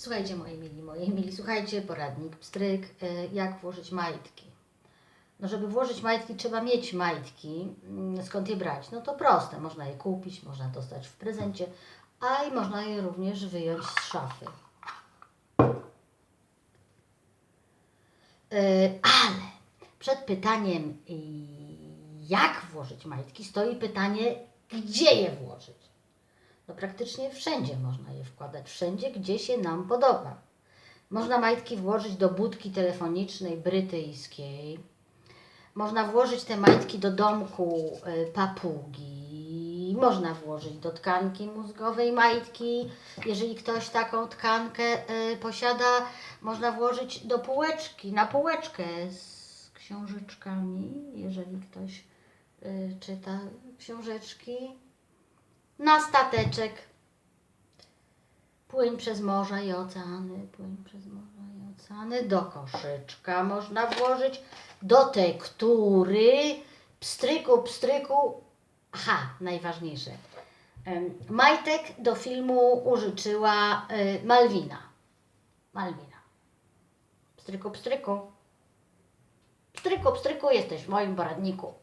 Słuchajcie, moi mili, moi mili, słuchajcie, poradnik, pstryk, y, jak włożyć majtki. No, żeby włożyć majtki, trzeba mieć majtki. Mm, Skąd je brać? No to proste, można je kupić, można dostać w prezencie, a i można je również wyjąć z szafy. Y, Ale przed pytaniem, jak włożyć majtki, stoi pytanie, gdzie je włożyć. No praktycznie wszędzie można je wkładać, wszędzie, gdzie się nam podoba. Można majtki włożyć do budki telefonicznej brytyjskiej. Można włożyć te majtki do domku y, papugi. Można włożyć do tkanki mózgowej majtki. Jeżeli ktoś taką tkankę y, posiada, można włożyć do półeczki, na półeczkę z książeczkami, jeżeli ktoś y, czyta książeczki na stateczek. Płyń przez morza i oceany, płyń przez morza i oceany. Do koszyczka można włożyć, do tektury, pstryku, pstryku. Aha, najważniejsze. Majtek do filmu użyczyła y, Malwina. Malwina. Pstryku, pstryku. Pstryku, pstryku, jesteś w moim poradniku.